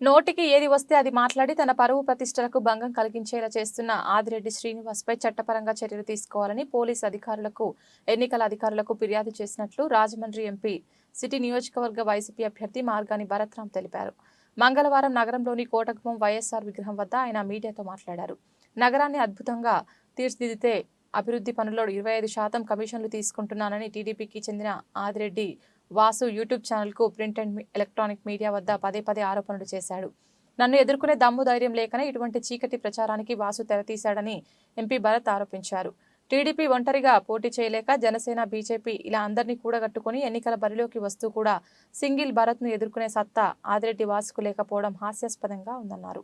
నోటికి ఏది వస్తే అది మాట్లాడి తన పరువు ప్రతిష్టలకు భంగం కలిగించేలా చేస్తున్న ఆదిరెడ్డి శ్రీనివాస్పై చట్టపరంగా చర్యలు తీసుకోవాలని పోలీసు అధికారులకు ఎన్నికల అధికారులకు ఫిర్యాదు చేసినట్లు రాజమండ్రి ఎంపీ సిటీ నియోజకవర్గ వైసీపీ అభ్యర్థి మార్గాని భరత్రామ్ తెలిపారు. మంగళవారం నగరంలోని కోటగుమం వైఎస్ఆర్ విగ్రహం వద్ద ఆయన మీడియాతో మాట్లాడారు. నగరాన్ని అద్భుతంగా తీర్చిదిద్దితే అభివృద్ధి పనుల్లో ఇరవై ఐదు శాతం కమిషన్లు తీసుకుంటున్నానని టీడీపీకి చెందిన ఆదిరెడ్డి వాసు యూట్యూబ్ ఛానల్కు ప్రింట్ అండ్ ఎలక్ట్రానిక్ మీడియా వద్ద పదే పదే ఆరోపణలు చేశాడు. నన్ను ఎదుర్కొనే దమ్ము ధైర్యం లేకనే ఇటువంటి చీకటి ప్రచారానికి వాసు తెరతీశాడని ఎంపీ భరత్ ఆరోపించారు. టీడీపీ ఒంటరిగా పోటీ చేయలేక జనసేన బీజేపీ ఇలా అందరినీ కూడగట్టుకుని ఎన్నికల బరిలోకి వస్తూ కూడా సింగిల్ భరత్ను ఎదుర్కొనే సత్తా ఆదిరెడ్డి వాసుకు లేకపోవడం హాస్యాస్పదంగా ఉందన్నారు.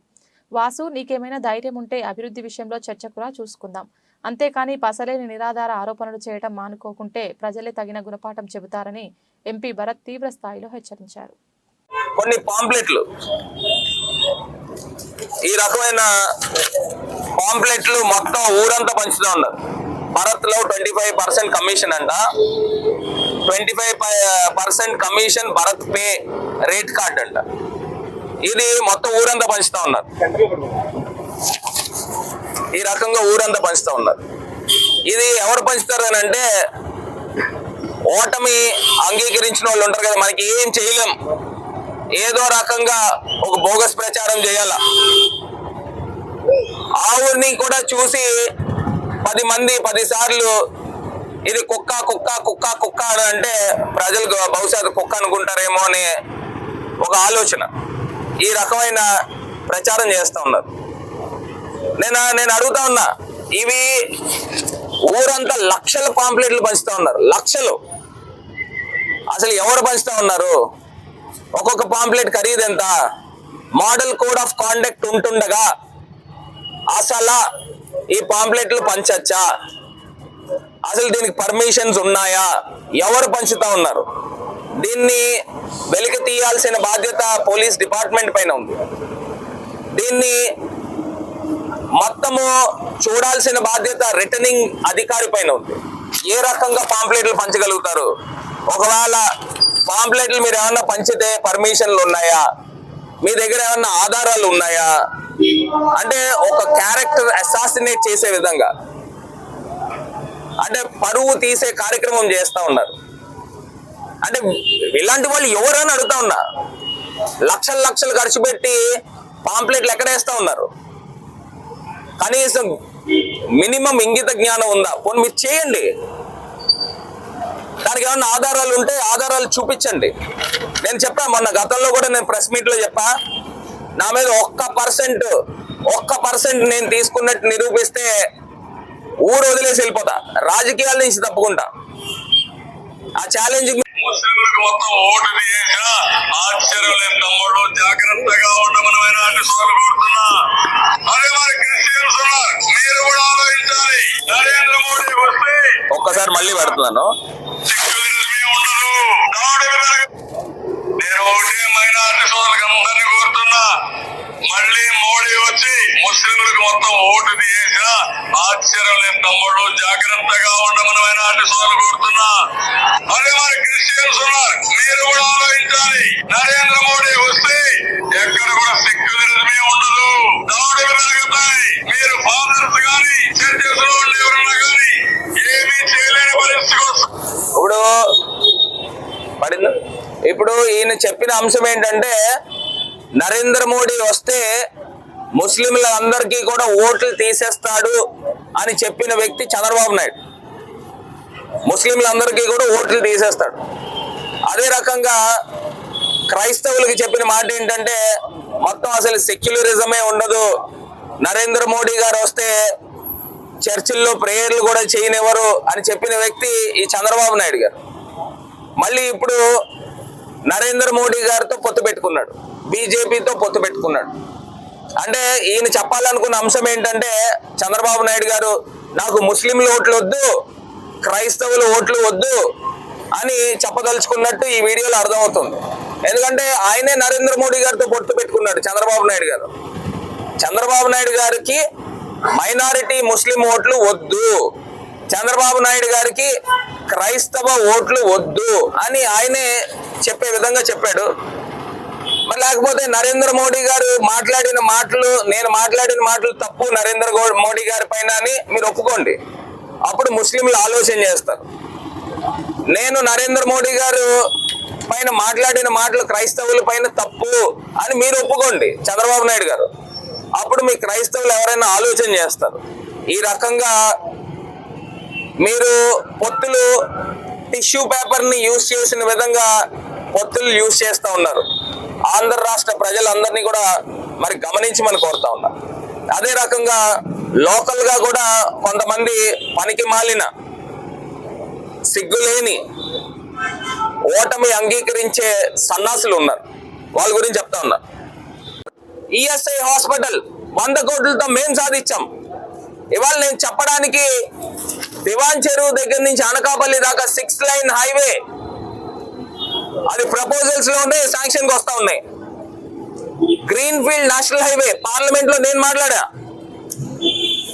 వాసు నీకేమైనా ధైర్యం ఉంటే అభివృద్ధి విషయంలో చర్చకురా చూసుకుందాం. అంతేకాని పసలేని నిరాధార ఆరోపణలు చేయడం మానుకోకుంటే ప్రజలే తగిన గుణపాఠం చెబుతారని ఎంపీ భరత్ తీవ్ర స్థాయిలో హెచ్చరించారు. కొన్ని పాంప్లెట్లు. ఈ రకమైన పాంప్లెట్లు మొత్తం ఊరంతా పంచుతూ ఉన్నారు. భారత్లో ట్వంటీ ఫైవ్ పర్సెంట్ కమిషన్ అంట. Twenty five percent commission Bharat pay rate card అంట. ఇది మొత్తం ఊరంతా పంచుతూ ఉన్నారు. ఈ రకంగా ఊరంతా పంచుతూ ఉన్నారు. ఇది ఎవరు పంచుతారు అని అంటే ఓటమి అంగీకరించిన వాళ్ళు ఉంటారు కదా మనకి ఏం చేయలేం. ఏదో రకంగా ఒక బోగస్ ప్రచారం చేయాల. ఆ ఊరిని కూడా చూసి పది మంది పదిసార్లు ఇది కుక్క కుక్క కుక్క కుక్క అని అంటే ప్రజలకు బహుశా కుక్క అనుకుంటారేమో అనే ఒక ఆలోచన ఈ రకమైన ప్రచారం చేస్తూ ఉన్నారు. నేను నేను అడుగుతా ఉన్నా. ఇవి ఊరంతా లక్షల పాంప్లెట్లు పంచుతా ఉన్నారు. లక్షలు. అసలు ఎవరు పంచుతా ఉన్నారు? ఒక్కొక్క పాంప్లెట్ ఖరీదు ఎంత? మోడల్ కోడ్ ఆఫ్ కాండక్ట్ ఉంటుండగా అసలు ఈ పాంప్లెట్లు పంచచ్చా? అసలు దీనికి పర్మిషన్స్ ఉన్నాయా? ఎవరు పంచుతా ఉన్నారు? దీన్ని వెలికి తీయాల్సిన బాధ్యత పోలీస్ డిపార్ట్మెంట్ పైన ఉంది. దీన్ని మొత్తము చూడాల్సిన బాధ్యత రిటర్నింగ్ అధికారి పైన ఉంది. ఏ రకంగా పాంప్లెట్లు పంచగలుగుతారు? ఒకవేళ పాంప్లెట్లు మీరు ఏమన్నా పంచితే పర్మిషన్లు ఉన్నాయా? మీ దగ్గర ఏమన్నా ఆధారాలు ఉన్నాయా? అంటే ఒక క్యారెక్టర్ అసాసినేట్ చేసే విధంగా. అంటే పరువు తీసే కార్యక్రమం చేస్తా ఉన్నారు. అంటే ఇలాంటి వాళ్ళు ఎవరైనా అడుగుతా ఉన్నా? లక్షలు లక్షలు ఖర్చు పెట్టి పాంప్లెట్లు ఎక్కడేస్తా ఉన్నారు? కనీసం మినిమం ఇంగిత జ్ఞానం ఉందా? పోనీ మీరు చేయండి. దానికి ఏమన్నా ఆధారాలు ఉంటే ఆధారాలు చూపించండి. నేను చెప్పా మొన్న గతంలో కూడా నేను ప్రెస్ మీట్లో చెప్పా నా మీద ఒక్క పర్సెంట్ ఒక్క పర్సెంట్ నేను తీసుకున్నట్టు నిరూపిస్తే ఊరు వదిలేసి వెళ్ళిపోతా. రాజకీయాల నుంచి తప్పుకుంటా. ఆ ఛాలెంజ్ ముస్లింలకు మొత్తం ఓటు తీయక ఆశ్చర్యం తమ్ముడు జాగ్రత్తగా ఉండమని మైనార్టీ సోదరులు కోరుతున్నా. అదే మరి క్రిస్టియన్స్ ఉన్నారు. మీరు కూడా ఆలోచించాలి. నరేంద్ర మోడీ వస్తే ఒక్కసారి మళ్ళీ పెడుతున్నాను. నేను ఒకటే మైనార్టీ సోదరులకు అందరినీ కోరుతున్నా. మళ్ళీ మోడీ వచ్చి ముస్లింలకు మొత్తం ఓటు తీయక ఆశ్చర్యం లేదు తమ్ముడు జాగ్రత్తగా ఉండమని మైనార్టీ సోదరులు కోరుతున్నా. మీరు కూడా ఆలోచించాలి. నరేంద్ర మోడీ వస్తే ఎక్కడ కూడా సెక్యులరిజమే ఉండదు. దాడులు పెరుగుతాయి మీరు ఫాదర్స్లో ఎవరన్నా ఏమీ చేయలేని ఇప్పుడు పడింది? ఇప్పుడు ఈయన చెప్పిన అంశం ఏంటంటే నరేంద్ర మోడీ వస్తే ముస్లింలందరికీ కూడా ఓట్లు తీసేస్తాడు అని చెప్పిన వ్యక్తి చంద్రబాబు నాయుడు. ముస్లింలందరికీ కూడా ఓట్లు తీసేస్తాడు. అదే రకంగా క్రైస్తవులకి చెప్పిన మాట ఏంటంటే మొత్తం అసలు సెక్యులరిజమే ఉండదు. నరేంద్ర మోడీ గారు వస్తే చర్చిల్లో ప్రేయర్లు కూడా చేయనివ్వరు అని చెప్పిన వ్యక్తి ఈ చంద్రబాబు నాయుడు గారు. మళ్ళీ ఇప్పుడు నరేంద్ర మోడీ గారితో పొత్తు పెట్టుకున్నాడు. బీజేపీతో పొత్తు పెట్టుకున్నాడు. అంటే ఈయన చెప్పాలనుకున్న అంశం ఏంటంటే చంద్రబాబు నాయుడు గారు నాకు ముస్లింల ఓట్లు వద్దు క్రైస్తవుల ఓట్లు వద్దు అని చెప్పదలుచుకున్నట్టు ఈ వీడియోలో అర్థమవుతుంది. ఎందుకంటే ఆయనే నరేంద్ర మోడీ గారితో పొత్తు పెట్టుకున్నాడు చంద్రబాబు నాయుడు గారు. చంద్రబాబు నాయుడు గారికి మైనారిటీ ముస్లిం ఓట్లు వద్దు. చంద్రబాబు నాయుడు గారికి క్రైస్తవ ఓట్లు వద్దు అని ఆయనే చెప్పే విధంగా చెప్పాడు. మరి లేకపోతే నరేంద్ర మోడీ గారు మాట్లాడిన మాటలు నేను మాట్లాడిన మాటలు తప్పు నరేంద్ర మోడీ గారి పైన అని మీరు ఒప్పుకోండి. అప్పుడు ముస్లింలు ఆలోచన చేస్తారు. నేను నరేంద్ర మోడీ గారు పైన మాట్లాడిన మాటలు క్రైస్తవుల పైన తప్పు అని మీరు ఒప్పుకోండి చంద్రబాబు నాయుడు గారు. అప్పుడు మీ క్రైస్తవులు ఎవరైనా ఆలోచన చేస్తారు. ఈ రకంగా మీరు పొత్తులు టిష్యూ పేపర్ని యూజ్ చేసిన విధంగా పొత్తులు యూజ్ చేస్తూ ఉన్నారు. ఆంధ్ర రాష్ట్ర ప్రజలందరినీ కూడా మరి గమనించి మనం కోరుతా ఉన్నారు అదే రకంగా లోకల్గా కూడా కొంతమంది పనికి మాలిన సిగ్గులేని ఓటమి అంగీకరించే సన్నాసులు ఉన్నారు. వాళ్ళ గురించి చెప్తా ఉన్నా. ఈఎస్ఐ హాస్పిటల్ వంద కోట్లతో మేం సాధించాం. ఇవాళ నేను చెప్పడానికి దివాన్ చెరువు దగ్గర నుంచి అనకాపల్లి దాకా సిక్స్ లైన్ హైవే అది ప్రపోజల్స్లో ఉన్నాయి శాంక్షన్ వస్తా ఉన్నాయి. గ్రీన్ ఫీల్డ్ నేషనల్ హైవే పార్లమెంట్లో నేను మాట్లాడా?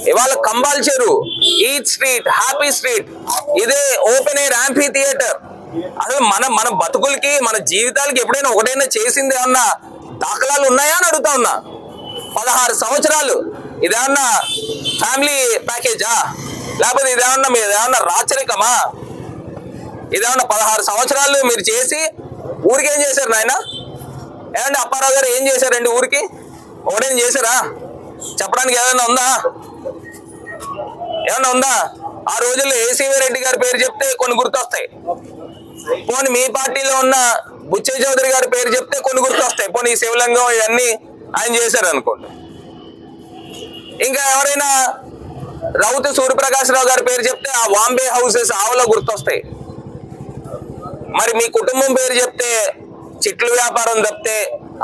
ఇవాళ కంబాల్ చెరువు ఈట్ స్ట్రీట్ హ్యాపీ స్ట్రీట్ ఇదే ఓపెన్ ఎయిర్ యాంఫీ థియేటర్. అసలు మన మన బతుకులకి మన జీవితాలకి ఎప్పుడైనా ఒకటైనా చేసింది ఏమన్నా దాఖలాలు ఉన్నాయా అని అడుగుతా ఉన్నా. పదహారు సంవత్సరాలు ఇదేమన్నా ఫ్యామిలీ ప్యాకేజా? లేకపోతే ఇదేమన్నా మీరు ఏమన్నా రాచరికమా? ఇదేమన్నా పదహారు సంవత్సరాలు మీరు చేసి ఊరికి ఏం చేశారు నాయన? ఏమంటే అప్పారావు గారు ఏం చేశారండి ఊరికి? ఒకటేం చేశారా? చెప్పడానికి ఏదైనా ఉందా? ఏమన్నా ఉందా? ఆ రోజుల్లో ఏసీవీ రెడ్డి గారి పేరు చెప్తే కొన్ని గుర్తొస్తాయి. పోనీ మీ పార్టీలో ఉన్న బుచ్చయ్య చౌదరి గారి పేరు చెప్తే కొన్ని గుర్తొస్తాయి. పోనీ ఈ శివలింగం ఇవన్నీ ఆయన చేశారు అనుకోండి. ఇంకా ఎవరైనా రౌతు సూర్యప్రకాశ్రావు గారి పేరు చెప్తే ఆ వాంబే హౌసెస్ ఆవులో గుర్తొస్తాయి. మరి మీ కుటుంబం పేరు చెప్తే చిట్లు వ్యాపారం తప్పితే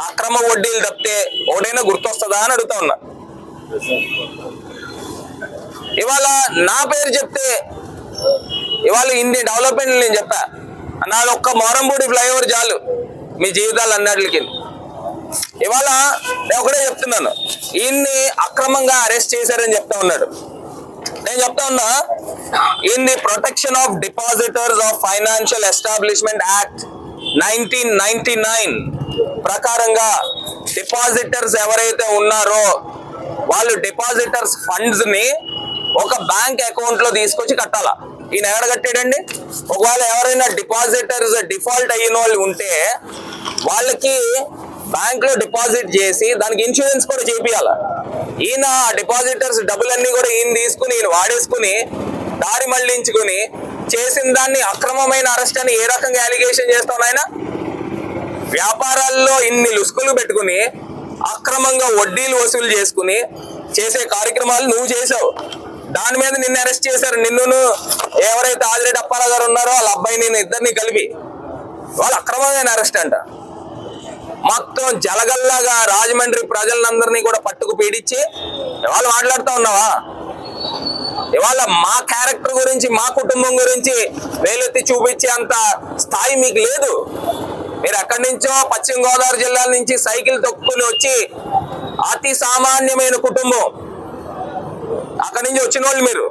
అక్రమ వడ్డీలు తప్పితే ఒకటైనా గుర్తొస్తుందా అని అడుగుతా ఉన్నా. ఇవాళ నా పేరు చెప్తే ఇవాళ ఇన్ని డెవలప్మెంట్ నేను చెప్పా. నాది ఒక్క మోరంపూడి ఫ్లైఓవర్ చాలు మీ జీవితాలు అన్నిటికి. ఇవాళ నేను ఒకటే చెప్తున్నాను ఈయన్ని అక్రమంగా అరెస్ట్ చేశారని చెప్తా ఉన్నాడు. నేను చెప్తా ఉన్నా in the protection of depositors of financial establishment act nineteen ninety nine ప్రకారంగా డిపాజిటర్స్ ఎవరైతే ఉన్నారో వాళ్ళు డిపాజిటర్స్ ఫండ్స్ని ఒక బ్యాంక్ అకౌంట్లో తీసుకొచ్చి కట్టాలా? ఈయన ఎక్కడ కట్టాడండి? ఒకవేళ ఎవరైనా డిపాజిటర్స్ డిఫాల్ట్ అయిన వాళ్ళు ఉంటే వాళ్ళకి బ్యాంక్లో డిపాజిట్ చేసి దానికి ఇన్సూరెన్స్ కూడా చేపియాల? ఈయన ఆ డిపాజిటర్స్ డబ్బులన్నీ కూడా ఈయన తీసుకుని ఈయన వాడేసుకుని దారి మళ్ళించుకుని చేసిన దాన్ని అక్రమమైన అరెస్ట్ అని ఏ రకంగా అలిగేషన్ చేస్తాం నాయన? వ్యాపారాల్లో ఇన్ని లుసుకులు పెట్టుకుని అక్రమంగా వడ్డీలు వసూలు చేసుకుని చేసే కార్యక్రమాలు నువ్వు చేసావు. దాని మీద నిన్ను అరెస్ట్ చేశారు. నిన్ను ఎవరైతే ఆదిరెడ్డి అప్పారావు గారు ఉన్నారో వాళ్ళ అబ్బాయి నేను ఇద్దరిని కలిపి వాళ్ళు అక్రమమైన అరెస్ట్ అంట. మొత్తం జలగల్లాగా రాజమండ్రి ప్రజలందరినీ కూడా పట్టుకు పీడించి ఇవాళ మాట్లాడుతూ ఉన్నావా? ఇవాళ మా క్యారెక్టర్ గురించి మా కుటుంబం గురించి వేలెత్తి చూపించే అంత స్థాయి మీకు లేదు. మీరు ఎక్కడి నుంచో పశ్చిమ గోదావరి జిల్లా నుంచి సైకిల్ తొక్కుని వచ్చి అతి సామాన్యమైన కుటుంబం అక్కడి నుంచి వచ్చిన వాళ్ళు మీరు.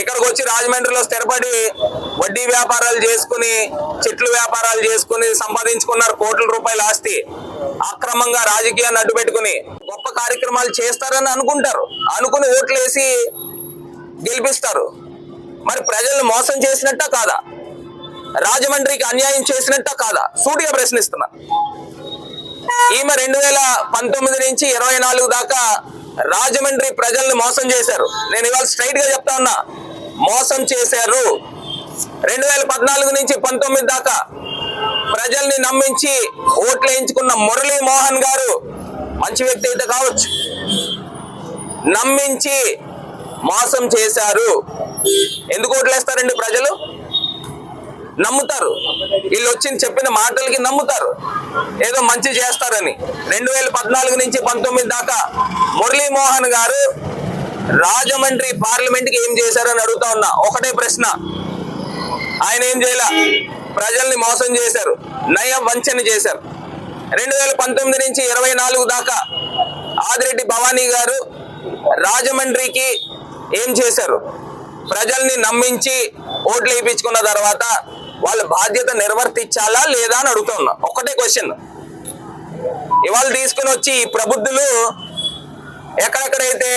ఇక్కడికి వచ్చి రాజమండ్రిలో స్థిరపడి వడ్డీ వ్యాపారాలు చేసుకుని చెట్లు వ్యాపారాలు చేసుకుని సంపాదించుకున్నారు కోట్ల రూపాయల ఆస్తి. అక్రమంగా రాజకీయాన్ని అడ్డు పెట్టుకుని గొప్ప కార్యక్రమాలు చేస్తారని అనుకుంటారు. అనుకుని ఓట్లు వేసి గెలిపిస్తారు. మరి ప్రజల్ని మోసం చేసినట్ట కాదా? రాజమండ్రికి అన్యాయం చేసినట్ట కాదా? సూటిగా ప్రశ్నిస్తున్నా. ఈమె రెండు వేల పంతొమ్మిది నుంచి ఇరవై నాలుగు దాకా రాజమండ్రి ప్రజల్ని మోసం చేశారు. నేను ఇవాళ స్ట్రైట్గా చెప్తా ఉన్నా. మోసం చేశారు. రెండు వేల పద్నాలుగు నుంచి పంతొమ్మిది దాకా ప్రజల్ని నమ్మించి ఓట్లు వేయించుకున్న మురళీ మోహన్ గారు మంచి వ్యక్తి అయితే కావచ్చు. నమ్మించి మోసం చేశారు. ఎందుకు ఓట్లేస్తారండి ప్రజలు? నమ్ముతారు. వీళ్ళు వచ్చి చెప్పిన మాటలకి నమ్ముతారు. ఏదో మంచి చేస్తారని. రెండు వేల పద్నాలుగు నుంచి పంతొమ్మిది దాకా మురళీమోహన్ గారు రాజమండ్రి పార్లమెంట్కి ఏం చేశారని అడుగుతా ఉన్నా. ఒకటే ప్రశ్న. ఆయన ఏం చేయాల. ప్రజల్ని మోసం చేశారు. నయ వంచన చేశారు. రెండు వేల పంతొమ్మిది నుంచి ఇరవై నాలుగు దాకా ఆదిరెడ్డి భవానీ గారు రాజమండ్రికి ఏం చేశారు? ప్రజల్ని నమ్మించి ఓట్లు వేయించుకున్న తర్వాత వాళ్ళ బాధ్యత నిర్వర్తించాలా లేదా అని అడుగుతున్నా. ఒకటే క్వశ్చన్ ఇవాళ తీసుకుని వచ్చి ఈ ప్రబుద్ధులు ఎక్కడెక్కడైతే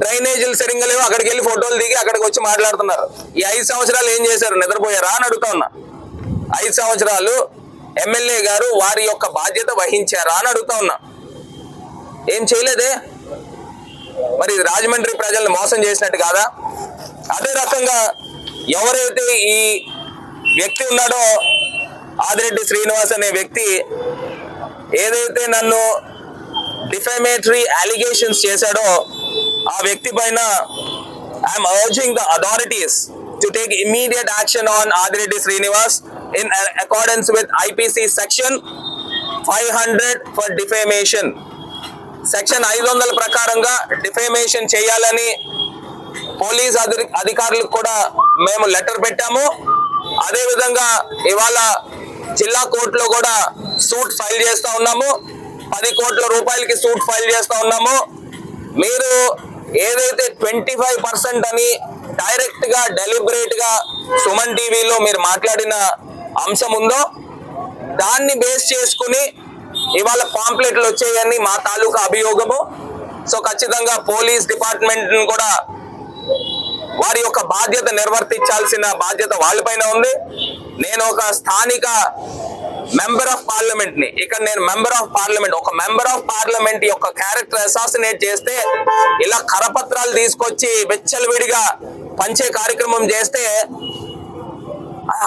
డ్రైనేజీలు సరిగ్గా లేవు అక్కడికి వెళ్ళి ఫోటోలు దిగి అక్కడికి వచ్చి మాట్లాడుతున్నారు. ఈ ఐదు సంవత్సరాలు ఏం చేశారు? నిద్రపోయారా అని అడుగుతా ఉన్నా ఐదు సంవత్సరాలు ఎమ్మెల్యే గారు వారి యొక్క బాధ్యత వహించారా అని అడుగుతా ఉన్నా ఏం చేయలేదే? మరి రాజమండ్రి ప్రజల్ని మోసం చేసినట్టు కాదా? అదే రకంగా ఎవరైతే ఈ వ్యక్తి ఉన్నాడో ఆదిరెడ్డి శ్రీనివాస్ అనే వ్యక్తి ఏదైతే నన్ను డిఫమేటరీ అలిగేషన్స్ చేశాడో ఆ వ్యక్తి పైన I'm urging the authorities to take immediate action on Adireddy Srinivas in accordance with IPC section five hundred for defamation section ఐదు వందల ప్రకారంగా డిఫేమేషన్ చేయాలని పోలీస్ అధి అధికారులకు కూడా మేము లెటర్ పెట్టాము. అదే విధంగా ఇవాళ జిల్లా కోర్టులో కూడా సూట్ ఫైల్ చేస్తా ఉన్నాము. పది కోట్ల రూపాయలకి సూట్ ఫైల్ చేస్తా ఉన్నాము. మీరు ఏదైతే ట్వంటీ ఫైవ్ పర్సెంట్ అని డైరెక్ట్గా డెలిబరేట్గా సుమన్ టీవీలో మీరు మాట్లాడిన అంశం ఉందో దాన్ని బేస్ చేసుకుని ఇవాళ పాంప్లెట్లు వచ్చాయని మా తాలూకా అభియోగము. సో ఖచ్చితంగా పోలీస్ డిపార్ట్మెంట్ కూడా వారి యొక్క బాధ్యత నిర్వర్తించాల్సిన బాధ్యత వాళ్ళపైన ఉంది. నేను ఒక స్థానిక మెంబర్ ఆఫ్ పార్లమెంట్ని ఇక్కడ నేను మెంబర్ ఆఫ్ పార్లమెంట్ ఒక మెంబర్ ఆఫ్ పార్లమెంట్ యొక్క క్యారెక్టర్ అసాసినేట్ చేస్తే ఇలా కరపత్రాలు తీసుకొచ్చి విడిగా పంచే కార్యక్రమం చేస్తే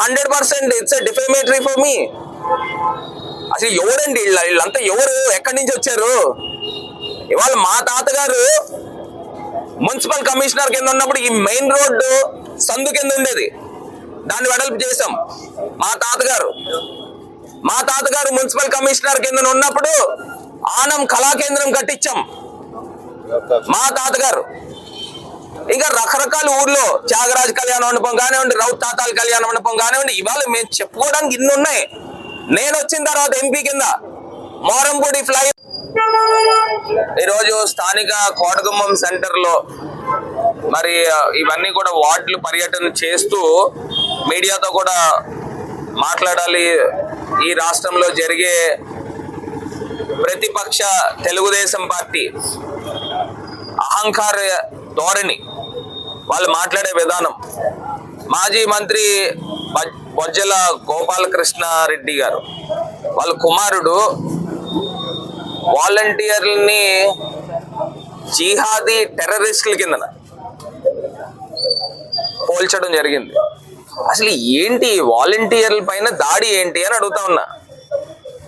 hundred percent it's defamatory for me. అసలు ఎవరండి వీళ్ళ వీళ్ళంతా ఎవరు? ఎక్కడి నుంచి వచ్చారు? ఇవాళ మా తాతగారు మున్సిపల్ కమిషనర్ కింద ఉన్నప్పుడు ఈ మెయిన్ రోడ్డు సందు కింద ఉండేది. దాన్ని వెడల్పు చేశాం. మా తాతగారు. మా తాతగారు మున్సిపల్ కమిషనర్ కింద ఉన్నప్పుడు ఆనం కళాకేంద్రం కట్టించాం. మా తాతగారు. ఇంకా రకరకాల ఊర్లో త్యాగరాజ్ కళ్యాణ మండపం కానివ్వండి రౌత్ తాతాల కళ్యాణ మండపం కానివ్వండి ఇవాళ మేము చెప్పుకోవడానికి ఇన్ని ఉన్నాయి. నేను వచ్చిన తర్వాత ఎంపీ కింద మోరంపూడి ఫ్లై ఈరోజు స్థానిక కోటగుమ్మం సెంటర్లో మరి ఇవన్నీ కూడా వార్డులు పర్యటన చేస్తూ మీడియాతో కూడా మాట్లాడాలి. ఈ రాష్ట్రంలో జరిగే ప్రతిపక్ష తెలుగుదేశం పార్టీ అహంకార ధోరణి వాళ్ళు మాట్లాడే విధానం మాజీ మంత్రి బొజ్జల గోపాలకృష్ణ రెడ్డి గారు. వాళ్ళ కుమారుడు వాలంటీర్లని జిహాదీ టెర్రరిస్టుల కిందన పోల్చడం జరిగింది. అసలు ఏంటి వాలంటీర్ల పైన దాడి ఏంటి అని అడుగుతా ఉన్నా.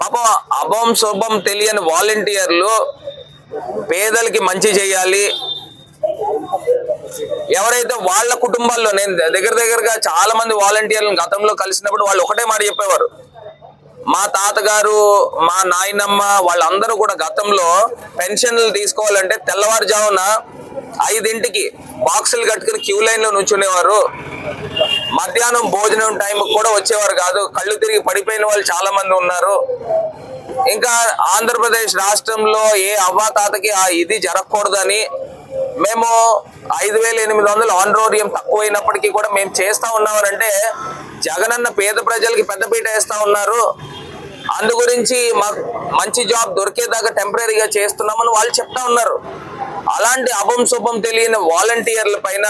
పాపం అభం శుభం తెలియని వాలంటీర్లు పేదలకి మంచి చేయాలి ఎవరైతే వాళ్ళ కుటుంబాల్లో నేను దగ్గర దగ్గరగా చాలా మంది వాలంటీర్లను గతంలో కలిసినప్పుడు వాళ్ళు ఒకటే మాట చెప్పేవారు. మా తాతగారు మా నాయనమ్మ వాళ్ళందరూ కూడా గతంలో పెన్షన్లు తీసుకోవాలంటే తెల్లవారుజామున ఐదింటికి బాక్సులు కట్టుకుని క్యూ లైన్లో నుంచునేవారు. మధ్యాహ్నం భోజనం టైం కూడా వచ్చేవారు కాదు. కళ్ళు తిరిగి పడిపోయిన వాళ్ళు చాలా మంది ఉన్నారు. ఇంకా ఆంధ్రప్రదేశ్ రాష్ట్రంలో ఏ అవ్వాతాతకి ఆ ఇది జరగకూడదని మేము ఐదు వేల ఎనిమిది వందలు ఆన్రోరియం తక్కువైనప్పటికీ కూడా మేము చేస్తా ఉన్నామనంటే జగనన్న పేద ప్రజలకి పెద్దపీట వేస్తా ఉన్నారు. అందు గురించి మాకు మంచి జాబ్ దొరికేదాకా టెంపరీగా చేస్తున్నామని వాళ్ళు చెప్తా ఉన్నారు. అలాంటి అభం శుభం తెలియని వాలంటీర్ల పైన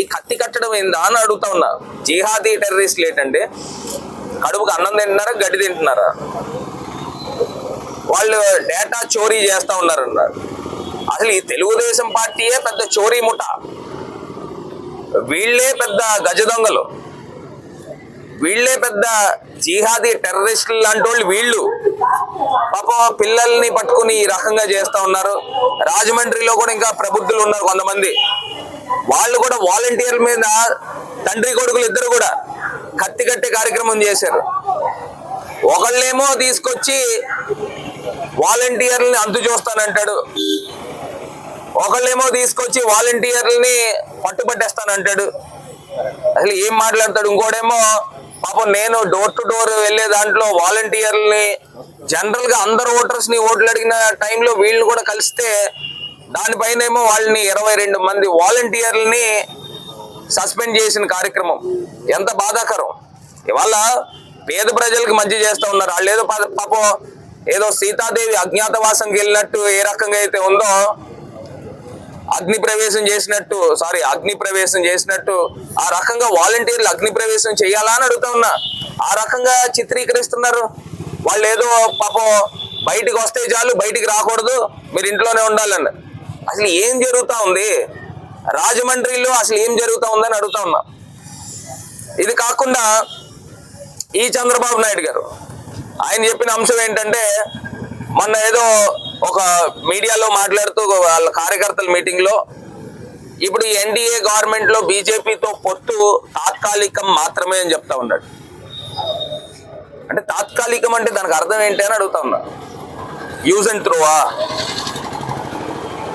ఈ కత్తి కట్టడం ఏందా అని అడుగుతా ఉన్నా. జిహాదీ టెర్రరిస్ట్లు ఏంటంటే కడుపుకు అన్నం తింటున్నారా గడ్డి తింటున్నారా? వాళ్ళు డేటా చోరీ చేస్తా ఉన్నారన్నారు. అసలు ఈ తెలుగుదేశం పార్టీయే పెద్ద చోరీ ముఠ. వీళ్ళే పెద్ద గజ దొంగలు. వీళ్ళే పెద్ద జీహాదీ టెర్రరిస్టులు లాంటి వాళ్ళు వీళ్ళు. పాపం పిల్లల్ని పట్టుకుని ఈ రకంగా చేస్తా ఉన్నారు. రాజమండ్రిలో కూడా ఇంకా ప్రబుద్ధులు ఉన్నారు కొంతమంది. వాళ్ళు కూడా వాలంటీర్ల మీద తండ్రి కొడుకులు ఇద్దరు కూడా కత్తి కట్టే కార్యక్రమం చేశారు. ఒకళ్ళేమో తీసుకొచ్చి వాలంటీర్లని అంతు చూస్తానంటాడు. ఒకళ్ళేమో తీసుకొచ్చి వాలంటీర్లని పట్టుబట్టేస్తానంటాడు. అసలు ఏం మాట్లాడతాడు? ఇంకోడేమో పాపం నేను డోర్ టు డోర్ వెళ్ళే దాంట్లో వాలంటీర్లని జనరల్గా అందరు ఓటర్స్ని ఓట్లు అడిగిన టైంలో వీళ్ళు కూడా కలిస్తే దానిపైన ఏమో వాళ్ళని ఇరవై రెండు మంది వాలంటీర్లని సస్పెండ్ చేసిన కార్యక్రమం. ఎంత బాధాకరం. ఇవాళ పేద ప్రజలకు మంచి చేస్తూ ఉన్నారు. వాళ్ళు ఏదో పా- పాపం ఏదో సీతాదేవి అజ్ఞాతవాసంకి వెళ్ళినట్టు ఏ రకంగా అయితే ఉందో అగ్ని ప్రవేశం చేసినట్టు సారీ అగ్ని ప్రవేశం చేసినట్టు ఆ రకంగా వాలంటీర్లు అగ్ని ప్రవేశం చేయాలా అని అడుగుతా ఉన్నా. ఆ రకంగా చిత్రీకరిస్తున్నారు. వాళ్ళు ఏదో పాపం బయటికి వస్తే చాలు బయటికి రాకూడదు మీరు ఇంట్లోనే ఉండాలని. అసలు ఏం జరుగుతూ ఉంది? రాజమండ్రిలో అసలు ఏం జరుగుతూ ఉందని అడుగుతా ఉన్నా. ఇది కాకుండా ఈ చంద్రబాబు నాయుడు గారు ఆయన చెప్పిన అంశం ఏంటంటే మొన్న ఏదో ఒక మీడియాలో మాట్లాడుతూ వాళ్ళ కార్యకర్తల మీటింగ్లో ఇప్పుడు ఎన్డీఏ గవర్నమెంట్లో బీజేపీతో పొత్తు తాత్కాలికం మాత్రమే అని చెప్తా ఉన్నాడు. అంటే తాత్కాలికం అంటే దానికి అర్థం ఏంటి అని అడుగుతా ఉన్నా. యూజ్ అండ్ త్రోవా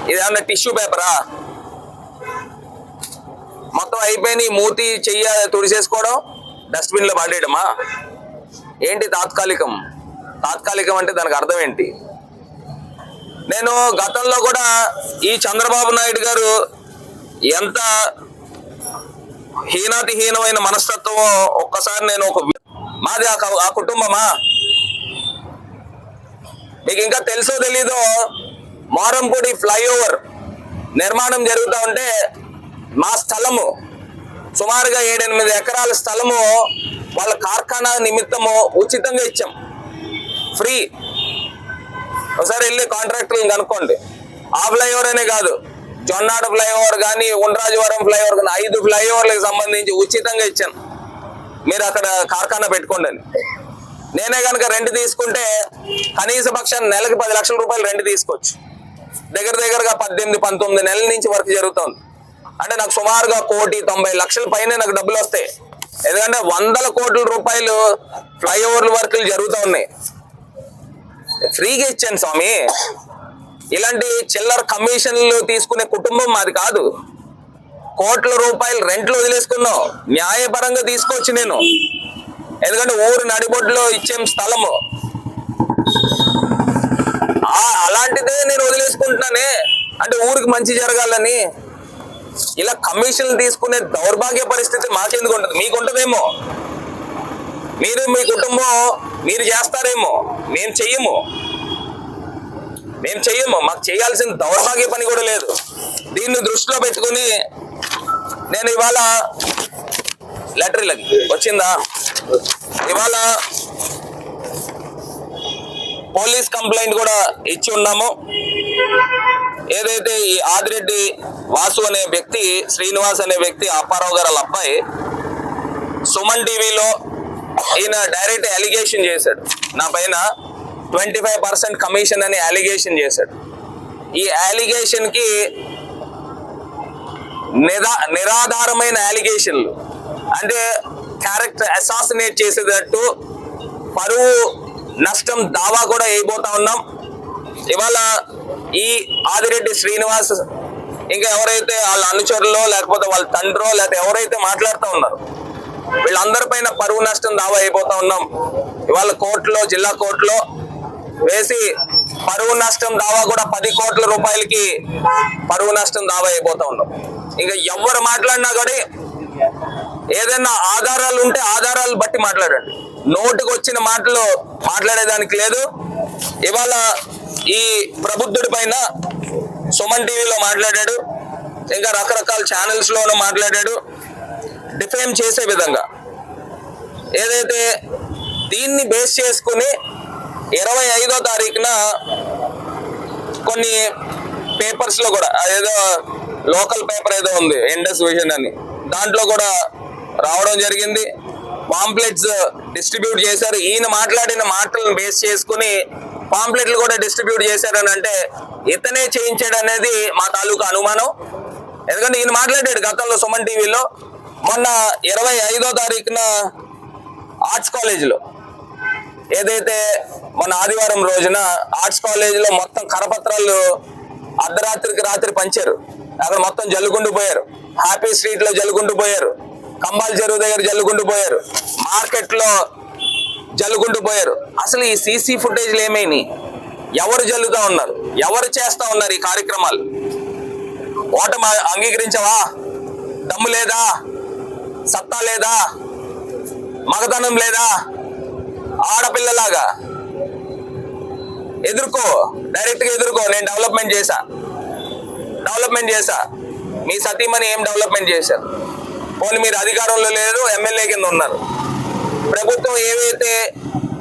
ఇదేమన్నా టిష్యూ పేపరా మొత్తం అయిపోయి మూతి చెయ్య తుడిసేసుకోవడం డస్ట్బిన్లో పడేయడమా? ఏంటి తాత్కాలికం? తాత్కాలికం అంటే దానికి అర్థం ఏంటి? నేను గతంలో కూడా ఈ చంద్రబాబు నాయుడు గారు ఎంత హీనాతిహీనమైన మనస్తత్వం మనస్తత్వమో ఒక్కసారి నేను ఒక మాది ఆ ఆ కుటుంబమా? మీకు ఇంకా తెలుసో తెలీదో మారంపూడి ఫ్లైఓవర్ నిర్మాణం జరుగుతూ ఉంటే మా స్థలము సుమారుగా ఏడెనిమిది ఎకరాల స్థలము వాళ్ళ కార్ఖానా నిమిత్తము ఉచితంగా ఇచ్చాం. ఫ్రీ. ఒకసారి వెళ్ళి కాంట్రాక్టర్లను కనుక్కోండి ఆ ఫ్లైఓవర్ అనే కాదు. జొన్నాడు ఫ్లైఓవర్ కానీ ఉండ్రాజవరం ఫ్లైఓవర్ కానీ ఐదు ఫ్లైఓవర్లకు సంబంధించి ఉచితంగా ఇచ్చాను. మీరు అక్కడ కార్ఖానా పెట్టుకోండి నేనే కనుక రెంట్ తీసుకుంటే కనీస పక్షాన్ని నెలకి పది లక్షల రూపాయలు రెంట్ తీసుకోవచ్చు. దగ్గర దగ్గరగా పద్దెనిమిది పంతొమ్మిది నెలల నుంచి వర్క్ జరుగుతుంది. అంటే నాకు సుమారుగా కోటి తొంభై లక్షల పైన నాకు డబ్బులు వస్తాయి. ఎందుకంటే వందల కోట్ల రూపాయలు ఫ్లైఓవర్ల వర్కులు జరుగుతూ ఉన్నాయి. ఫ్రీగా ఇచ్చాను స్వామి. ఇలాంటి చిల్లర కమిషన్లు తీసుకునే కుటుంబం మాది కాదు. కోట్ల రూపాయలు రెంట్లు వదిలేసుకున్నాం. న్యాయపరంగా తీసుకోవచ్చు నేను. ఎందుకంటే ఊరు నడిబొడ్లో ఇచ్చేం స్థలము. అలాంటిదే నేను వదిలేసుకుంటున్నానే. అంటే ఊరికి మంచి జరగాలని. ఇలా కమిషన్లు తీసుకునే దౌర్భాగ్య పరిస్థితి మాకెందుకు ఉంటుంది? మీకు ఉంటుందేమో మీరు మీ కుటుంబం మీరు చేస్తారేమో మేము చెయ్యము. మేము చెయ్యము మాకు చేయాల్సిన దౌర్భాగ్య పని కూడా లేదు. దీన్ని దృష్టిలో పెట్టుకుని నేను ఇవాళ లెటర్లకి వచ్చిందా? ఇవాళ పోలీస్ కంప్లైంట్ కూడా ఇచ్చి ఉన్నాము. ఏదైతే ఈ ఆదిరెడ్డి వాసు అనే వ్యక్తి శ్రీనివాస్ అనే వ్యక్తి అప్పారావు గారు వాళ్ళ అబ్బాయి సుమన్ టీవీలో ఈయన డైరెక్ట్ అలిగేషన్ చేశాడు. నా పైన ట్వంటీ ఫైవ్ పర్సెంట్ కమిషన్ అని అలిగేషన్ చేశాడు. ఈ అలిగేషన్కి నిరా నిరాధారమైన అలిగేషన్లు అంటే క్యారెక్టర్ అసాసినేట్ చేసేటట్టు పరువు నష్టం దావా కూడా వేయబోతా ఉన్నాం. ఇవాళ ఈ ఆదిరెడ్డి శ్రీనివాస్ ఇంకా ఎవరైతే వాళ్ళ అనుచరులో లేకపోతే వాళ్ళ తండ్రో లేకపోతే ఎవరైతే మాట్లాడుతూ ఉన్నారు వీళ్ళందరిపైన పరువు నష్టం దావా అయిపోతా ఉన్నాం. ఇవాళ కోర్టులో జిల్లా కోర్టులో వేసి పరువు నష్టం దావా కూడా పది కోట్ల రూపాయలకి పరువు నష్టం దావా అయిపోతా ఉన్నాం. ఇంకా ఎవరు మాట్లాడినా కూడా ఏదైనా ఆధారాలు ఉంటే ఆధారాలు బట్టి మాట్లాడండి. నోటుకు వచ్చిన మాటలు మాట్లాడేదానికి లేదు. ఇవాళ ఈ ప్రబుద్ధుడి పైన సుమన్ టీవీలో మాట్లాడాడు. ఇంకా రకరకాల ఛానల్స్లోనూ మాట్లాడాడు. డిఫేమ్ చేసే విధంగా. ఏదైతే దీన్ని బేస్ చేసుకుని ఇరవై ఐదో తారీఖున కొన్ని పేపర్స్లో కూడా ఏదో లోకల్ పేపర్ ఏదో ఉంది ఇండస్ విజన్ అని. దాంట్లో కూడా రావడం జరిగింది. పాంప్లెట్స్ డిస్ట్రిబ్యూట్ చేశారు. ఈయన మాట్లాడిన మాటలను బేస్ చేసుకుని పాంప్లెట్లు కూడా డిస్ట్రిబ్యూట్ చేశారని అంటే ఇతనే చేయించాడు అనేది మా తాలూకా అనుమానం. ఎందుకంటే ఈయన మాట్లాడాడు గతంలో సుమన్ టీవీలో మొన్న ఇరవై ఐదో తారీఖున ఆర్ట్స్ కాలేజీలో. ఏదైతే మన ఆదివారం రోజున ఆర్ట్స్ కాలేజీలో మొత్తం కరపత్రాలు అర్ధరాత్రికి రాత్రి పంచారు. అక్కడ మొత్తం జల్లుకుంటూ పోయారు. హ్యాపీ స్ట్రీట్లో జల్లుకుంటూ పోయారు. కంబాల్ చెరువు దగ్గర జల్లుకుంటూ పోయారు. మార్కెట్లో జల్లుకుంటూ పోయారు. అసలు ఈ సీసీ ఫుటేజ్లు ఏమైనాయి? ఎవరు జల్లుతా ఉన్నారు? ఎవరు చేస్తా ఉన్నారు ఈ కార్యక్రమాలు? ఓటమి అంగీకరించవా? దమ్ము లేదా? సత్తా లేదా? మగతనం లేదా? ఆడపిల్లలాగా? ఎదుర్కో. డైరెక్ట్గా ఎదుర్కో. నేను డెవలప్మెంట్ చేశా. డెవలప్మెంట్ చేశా. మీ సతీమణి ఏం డెవలప్మెంట్ చేశారు? పోనీ మీరు అధికారంలో లేరు ఎమ్మెల్యే కింద ఉన్నారు. ప్రభుత్వం ఏవైతే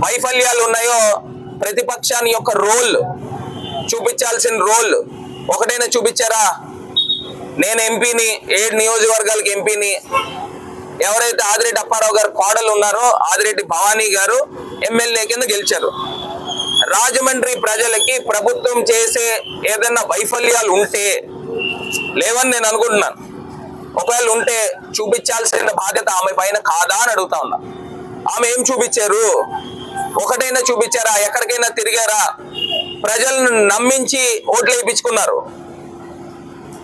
వైఫల్యాలు ఉన్నాయో ప్రతిపక్షాన్ని యొక్క రోల్ చూపించాల్సిన రోల్ ఒకటైనా చూపించారా? నేను ఎంపీని ఏడు నియోజకవర్గాలకు ఎంపీని ఎవరైతే ఆదిరెడ్డి అప్పారావు గారు కోడలు ఉన్నారో ఆదిరెడ్డి భవానీ గారు ఎమ్మెల్యే కింద గెలిచారు. రాజమండ్రి ప్రజలకి ప్రభుత్వం చేసే ఏదైనా వైఫల్యాలు ఉంటే లేవని నేను అనుకుంటున్నాను. ఒకవేళ ఉంటే చూపించాల్సిన బాధ్యత ఆమె పైన కాదా అని అడుగుతా ఉన్నా. ఆమె ఏం చూపించారు? ఒకటైనా చూపించారా? ఎక్కడికైనా తిరిగారా? ప్రజలను నమ్మించి ఓట్లు వేయించుకున్నారు.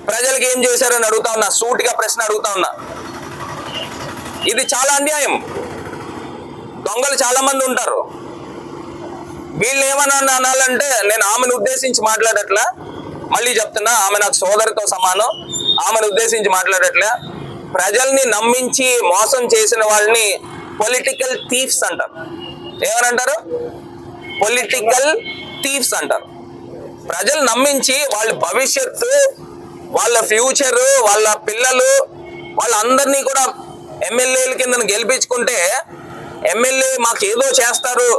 ప్రజలకు ఏం చేశారని అడుగుతా ఉన్నా. సూటిగా ప్రశ్న అడుగుతా ఉన్నా. ఇది చాలా అన్యాయం. దొంగలు చాలా మంది ఉంటారు. వీళ్ళు ఏమన్నా అనాలంటే నేను ఆమెను ఉద్దేశించి మాట్లాడట్లా. మళ్ళీ చెప్తున్నా ఆమె నాకు సోదరితో సమానం. ఆమెను ఉద్దేశించి మాట్లాడట్లే. ప్రజల్ని నమ్మించి మోసం చేసిన వాళ్ళని పొలిటికల్ థీఫ్స్ అంటారు. ఏమనంటారు? పొలిటికల్ థీఫ్స్ అంటారు. ప్రజలు నమ్మించి వాళ్ళ భవిష్యత్తు వాళ్ళ ఫ్యూచర్ వాళ్ళ పిల్లలు వాళ్ళందరినీ కూడా ఎమ్మెల్యేల కింద గెలిపించుకుంటే ఎమ్మెల్యే మాకు ఏదో చేస్తారు.